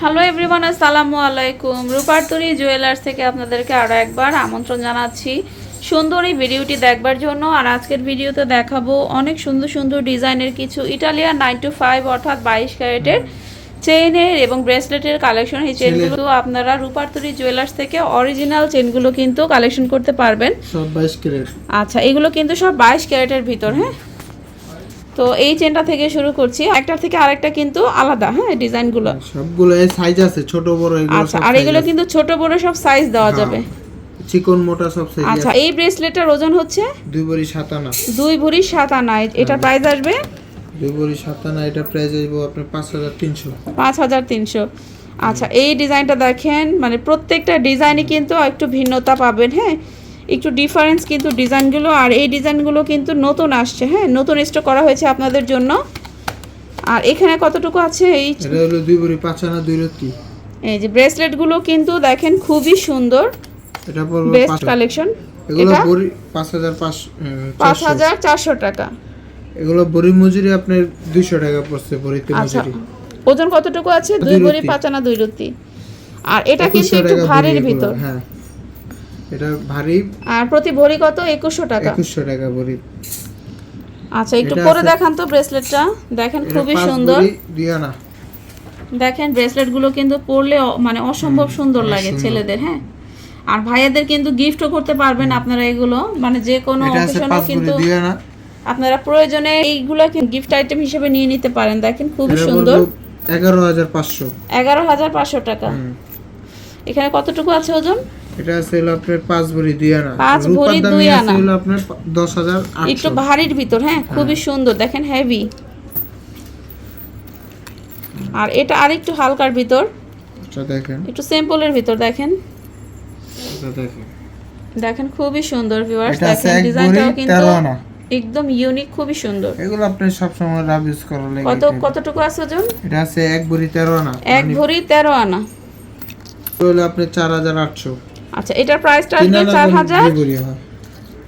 Hello everyone আসসালামু আলাইকুম রূপারতরি jewellers থেকে আপনাদেরকে আরও একবার আমন্ত্রণ জানাচ্ছি। সুন্দর এই ভিডিওটি দেখবার জন্য আর আজকের ভিডিওতে দেখাবো অনেক সুন্দর সুন্দর ডিজাইনের কিছু ইটালিয়ান নাইন টু ফাইভ অর্থাৎ বাইশ ক্যারেটের চেইনের এবং ব্রেসলেটের কালেকশন এই চেনগুলো আপনারা রূপারতরি জুয়েলার্স থেকে অরিজিনাল চেনগুলো কিন্তু কালেকশন করতে পারবেন। সব বাইশ ক্যারেট। আচ্ছা এগুলো কিন্তু সব বাইশ ক্যারেটের ভিতর হ্যাঁ? তো এই চেনটা থেকে শুরু করছি। একটা থেকে আরেকটা কিন্তু আলাদা হ্যাঁ ডিজাইনগুলো। সবগুলো এই সাইজ আছে ছোট বড় এগুলো আচ্ছা আর এগুলো কিন্তু ছোট বড় সব সাইজ দেওয়া হ্যাঁ। যাবে। চিকন মোটা সব সাইজ আচ্ছা এই ব্রেসলেটটার ওজন হচ্ছে? দুই ভরি সাত আনা। দুই ভরি সাত আনা। এটা প্রাইস আসবে? দুই ভরি সাত আনা এটা প্রাইস আসবে আপনার পাঁচ হাজার তিনশো। পাঁচ হাজার তিনশো। আচ্ছা এই ডিজাইনটা দেখেন মানে প্রত্যেকটা ডিজাইনই কিন্তু একটু ভিন্নতা পাবেন হ্যাঁ? একটু ডিফারেন্স কিন্তু ডিজাইনগুলো আর এই ডিজাইনগুলো কিন্তু নতুন আসছে হ্যাঁ? নতুন স্টক করা হয়েছে আপনাদের জন্য। আর এখানে কতটুকু আছে এই এটা হলো দুই ভরি পাঁচ আনা দুই রত্তি। এই যে ব্রেসলেটগুলো কিন্তু দেখেন খুবই সুন্দর। এটা পড়বে বেস্ট কালেকশন এগুলো ভরি পাঁচ হাজার পাঁচ পাঁচ হাজার চারশো টাকা। এগুলো ভরি মজুরি আপনার দুইশো টাকা পড়ছে ভরিতে আচ্ছা। মজুরি। ওজন কতটুকু আছে? দুই ভরি রুটি। পাঁচানা দুই রুটি আর এটা কিন্তু 2100 একটু ভারীর ভিতর। হ্যাঁ। এটা ভারী। আর প্রতি ভরি কত? একুশশো টাকা। একুশশো টাকা ভরি আচ্ছা একটু পরে দেখান তো ব্রেসলেটটা। দেখেন খুবই সুন্দর। দুই দেখেন ব্রেসলেটগুলো কিন্তু পরলে মানে অসম্ভব সুন্দর লাগে ছেলেদের হ্যাঁ? আর ভাইয়াদের কিন্তু গিফটও করতে পারবেন আপনারা এগুলো। মানে যে কোনো ভরি কিন্তু আপনারা প্রয়োজনে এইগুলো গিফট আইটেম হিসেবে নিয়ে নিতে পারেন। দেখেন খুবই সুন্দর। এগারো হাজার পাঁচশো। এগারো হাজার পাঁচশো টাকা। এখানে কতটুকু আছে ওজন? এটা আছে হলো আপনার পাঁচ ভরি দুই আনা। পাঁচ ভরি দামই দুই আনা। হলো আপনার পা- দশ হাজার একটু ভারীর ভিতর হ্যাঁ খুবই সুন্দর দেখেন হেভি আর এটা আরেকটু হালকার ভিতর। দেখেন। একটু সিম্পলের ভিতর দেখেন। এটা দেখেন। দেখেন খুবই সুন্দর ভিউয়ার্স দেখেন ডিজাইনটাও কিন্তু একদম ইউনিক খুবই সুন্দর। এগুলো আপনি সবসময় রাব ইউজ করার লাগে কত কতটুকু আছে ওজন? এটা আছে এক ভরি তেরো আনা। এক ভরি তেরো আনা। হলো আপনার চার হাজার আটশো। আচ্ছা এটার প্রাইসটা আসবে চার হাজার হয়।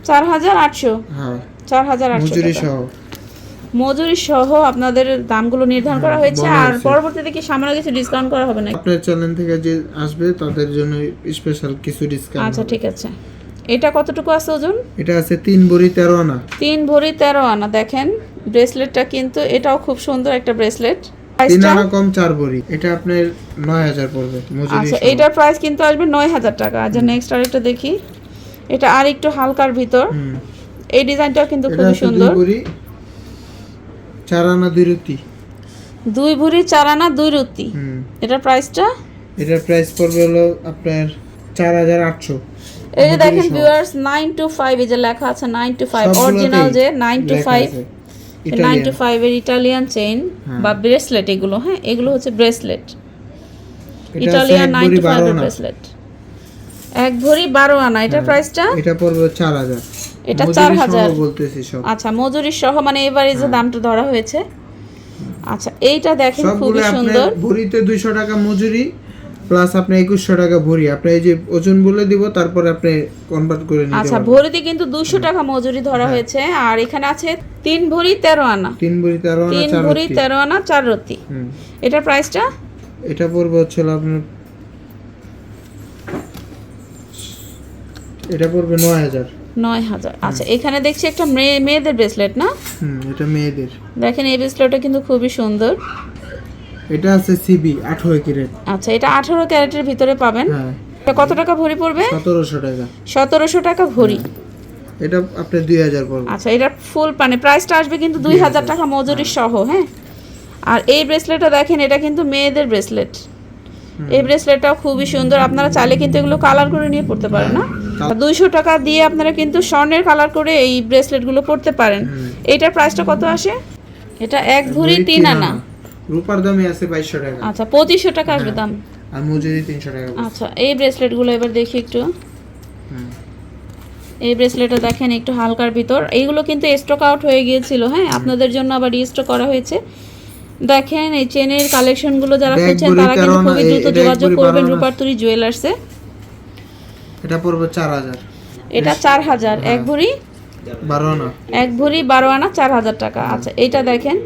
চার হাজার আটশো। হ্যাঁ। চার হাজার আটশো মজুরি। সহ। মজুরি সহ আপনাদের দামগুলো নির্ধারণ করা হয়েছে আর পরবর্তীতে কি সামান্য কিছু ডিসকাউন্ট করা হবে না আপনার চ্যানেল থেকে যে আসবে তাদের জন্য স্পেশাল কিছু ডিসকাউন্ট আচ্ছা ঠিক আছে। এটা কতটুকু আছে ওজন? এটা আছে তিন ভরি তেরো আনা। তিন ভরি তেরো আনা দেখেন। ব্রেসলেটটা কিন্তু এটাও খুব সুন্দর একটা ব্রেসলেট তিন আনা কম চার ভরি এটা আপনার নয় হাজার পড়বে আচ্ছা এটার প্রাইস কিন্তু আসবে নয় হাজার টাকা। আচ্ছা নেক্সট আরেকটা দেখি। এটা আর একটু হালকার ভিতর। এই ডিজাইনটাও কিন্তু খুবই দুই সুন্দর। চার আনা দুই রুটি। দুই ভরি চার আনা দুই রুতি এটার প্রাইসটা এটার প্রাইস পড়বে হলো আপনার চার হাজার আটশো। এই যে দেখেন ভিউয়ার্স নাইন টু ফাইভ এই যে লেখা আছে নাইন টু ফাইভ অরিজিনাল যে nine two five nine two five এর ইটালিয়ান চেইন হ্যাঁ। বা ব্রেসলেট এগুলো হ্যাঁ এগুলো হচ্ছে bracelet Italian nine two five bracelet এক ভরি বারো আনা এটার প্রাইসটা এটা পড়বে চার হাজার। এটা চার হাজার। আচ্ছা মজুরি সহ মানে এবারে যে দামটা ধরা হয়েছে। আচ্ছা এইটা দেখেন খুবই সুন্দর। ভরিতে দুইশো টাকা মজুরি প্লাস আপনি একুশশো টাকা ভরি। আপনি এই যে ওজন বলে দিব তারপরে আপনি কনভার্ট করে নিতে আচ্ছা ভরিতে কিন্তু দুশো টাকা মজুরি ধরা হয়েছে। আর এখানে আছে তিন ভরি তেরো আনা। তিন ভরি তেরো আনা তিন ভরি। তেরো আনা চার রতি। হুম। এটার প্রাইসটা এটা পড়বে হচ্ছে আপনার এটা পড়বে নয় হাজার। নয় হাজার। আচ্ছা এখানে দেখছি একটা মেয়ে মেয়েদের ব্রেসলেট না? হুম এটা মেয়েদের। দেখেন এই ব্রেসলেটটা কিন্তু খুবই সুন্দর। এটা আছে সিবি আঠারো কিরেট আচ্ছা এটা আঠারো ক্যারেটের ভিতরে পাবেন? হ্যাঁ। এটা কত টাকা ভরি পড়বে? সতেরোশো টাকা। সতেরোশো টাকা ভরি। এটা আপনার দুই হাজার পড়বে। আচ্ছা এটা ফুল মানে প্রাইসটা আসবে কিন্তু দুই হাজার টাকা মজুরি সহ হ্যাঁ? আর এই ব্রেসলেটটা দেখেন এটা কিন্তু মেয়েদের ব্রেসলেট এই ব্রেসলেটটাও খুবই সুন্দর। আপনারা চাইলে কিন্তু এগুলো কালার করে নিয়ে পড়তে পারেন না? দুইশো টাকা দিয়ে আপনারা কিন্তু স্বর্ণের কালার করে এই ব্রেসলেটগুলো পড়তে পারেন। এইটার প্রাইসটা কত আসে? এটা এক ভরি তিন আনা। রূপার দামই আছে বাইশশো টাকা। আচ্ছা পঁচিশশো টাকা আসবে দাম? আর মজুরি তিনশো টাকা আচ্ছা এই ব্রেসলেটগুলো এবার দেখি একটু। এই ব্রেসলেটটা দেখেন একটু হালকার ভিতর। এইগুলো কিন্তু স্টক আউট হয়ে গিয়েছিল হ্যাঁ? আপনাদের জন্য আবার রিস্টক করা হয়েছে। দেখেন এই চেনের কালেকশনগুলো যারা খুঁজছেন তারা কিন্তু খুবই দ্রুত যোগাযোগ করবেন। রূপারতুরি জুয়েলার্সে এটা পড়বে চার হাজার। এটা চার হাজার এক ভরি? বারো আনা। এক ভরি বারো আনা চার হাজার টাকা। আচ্ছা এটা দেখেন।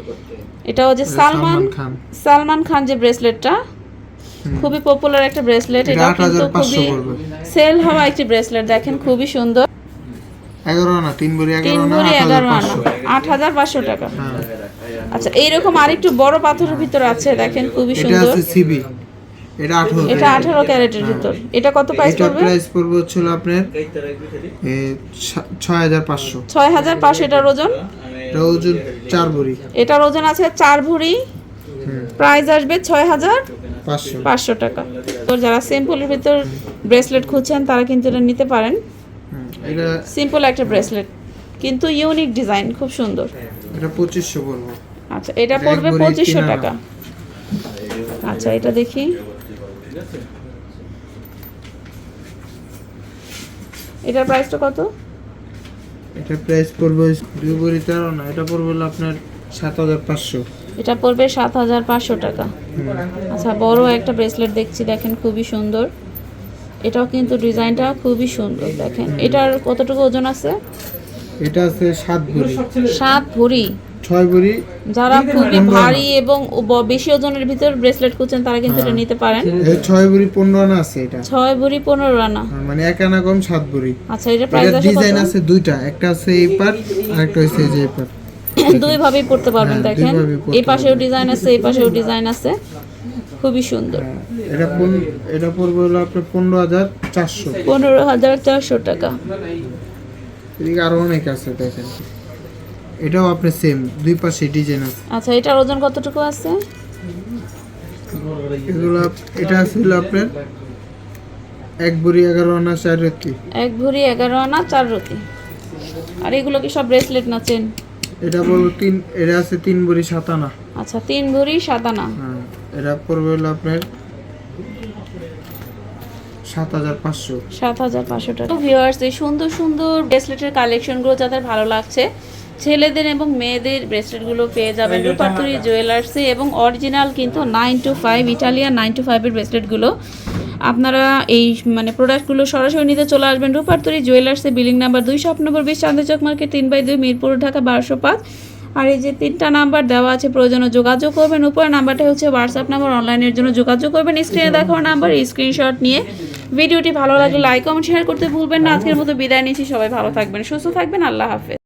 এটা হচ্ছে সালমান সালমান খান যে ব্রেসলেটটা খুবই পপুলার একটা ব্রেসলেট এটা কিন্তু খুবই সেল হওয়া একটি ব্রেসলেট দেখেন খুবই সুন্দর। টাকা। হ্যাঁ। আচ্ছা এইরকম আরেকটু বড় পাথরের ভিতর আছে দেখেন খুবই এটা সুন্দর। আছে সিবি। এটা আঠারো এটা আঠারো ক্যারেটের ভিতর। এটা কত প্রাইস এটা পড়বে? প্রাইস পড়বে হচ্ছিল আপনার এ, ছ- ছয় হাজার পাঁচশো। ছয় হাজার পাঁচশো এটার ওজন? এটা ওজন চার ভরি। এটার ওজন আছে চার ভরি। প্রাইস আসবে ছয় হাজার পাঁচশো। পাঁচশো টাকা। তো যারা সিম্পলের ভিতর ব্রেসলেট খুঁজছেন তারা কিন্তু এটা নিতে পারেন। এটা সিম্পল একটা ব্রেসলেট কিন্তু ইউনিক ডিজাইন খুব সুন্দর। এটা পঁচিশশো পড়বে আচ্ছা এটা পড়বে ভরি পঁচিশশো তিন আনা। টাকা। আচ্ছা এটা দেখি। এটার প্রাইসটা কত? এটা প্রাইস পড়বে দুই তেরো না এটা পড়বে হলো আপনার সাত হাজার পাঁচশো। এটা পড়বে সাত হাজার পাঁচশো টাকা। আচ্ছা বড় একটা ব্রেসলেট দেখছি দেখেন খুবই সুন্দর। এটাও কিন্তু ডিজাইনটা খুবই সুন্দর দেখেন। এটার কতটুকু ওজন আছে? এটা আছে সাত ভরি। সাত ভরি? ছয় ভরি। যারা খুবই ভারী এবং বেশি ওজনের ভিতর ব্রেসলেট খুঁজছেন তারা কিন্তু এটা নিতে পারেন। এ ছয় ভরি পনেরো আনা আছে এটা। ছয় ভরি পনেরো আনা। হ্যাঁ, মানে এক আনা কম সাত ভরি। আচ্ছা এটা প্রাইস আছে ডিজাইন আছে দুইটা একটা আছে এই পার আর একটা হচ্ছে এই যে এই পার দুই ভাবেই পড়তে পারবেন হ্যাঁ, দেখেন। এই পাশেও ডিজাইন আছে এই পাশেও ডিজাইন আছে। খুবই সুন্দর। হ্যাঁ, এটা পন- এটা পড়বে হলো আপনার পনেরো হাজার চারশো। পনেরো হাজার চারশো টাকা। এদিকে আরও অনেক আছে দেখেন। এটাও আপনার সেম দুই পাশে ডিজাইন আছে। আচ্ছা এটার ওজন কতটুকু আছে? এগুলো এটা ছিল আপনার এক ভরি এগারো আনা চার রতি। এক ভরি এগারো আনা চার রতি। আর এগুলো কি সব ব্রেসলেট না চেন এটা পড়বে তিন এটা আছে তিন ভরি সাত আনা। আচ্ছা তিন ভরি সাত আনা। হ্যাঁ এটা পড়বে হলো আপনার সাত হাজার পাঁচশো। সাত হাজার পাঁচশো টাকা। ভিউয়ার্স এই সুন্দর সুন্দর ব্রেসলেটের কালেকশনগুলো যাদের ভালো লাগছে ছেলেদের এবং মেয়েদের ব্রেসলেটগুলো পেয়ে যাবেন রূপাতুরি জুয়েলার্সে এবং অরিজিনাল কিন্তু nine two five Italian nine two ফাইভের ব্রেসলেটগুলো। আপনারা এই মানে প্রোডাক্টগুলো সরাসরি নিতে চলে আসবেন রূপাতুরি জুয়েলার্সে বিলিং নাম্বার দুইশো আট নম্বর বিশ চান্দিচক মার্কেট তিন বাই দুই মিরপুর ঢাকা বারোশো পাঁচ। আর এই যে তিনটা নাম্বার দেওয়া আছে প্রয়োজনে যোগাযোগ করবেন। উপরের নাম্বারটা হচ্ছে হোয়াটসঅ্যাপ নাম্বার অনলাইনের জন্য যোগাযোগ করবেন। স্ক্রিনে দেখার নাম্বার স্ক্রিনশট নিয়ে। ভিডিওটি ভালো লাগলে লাইক কমেন্ট শেয়ার করতে ভুলবেন না। আজকের মতো বিদায় নিচ্ছি। সবাই ভালো থাকবেন সুস্থ থাকবেন। আল্লাহ হাফেজ।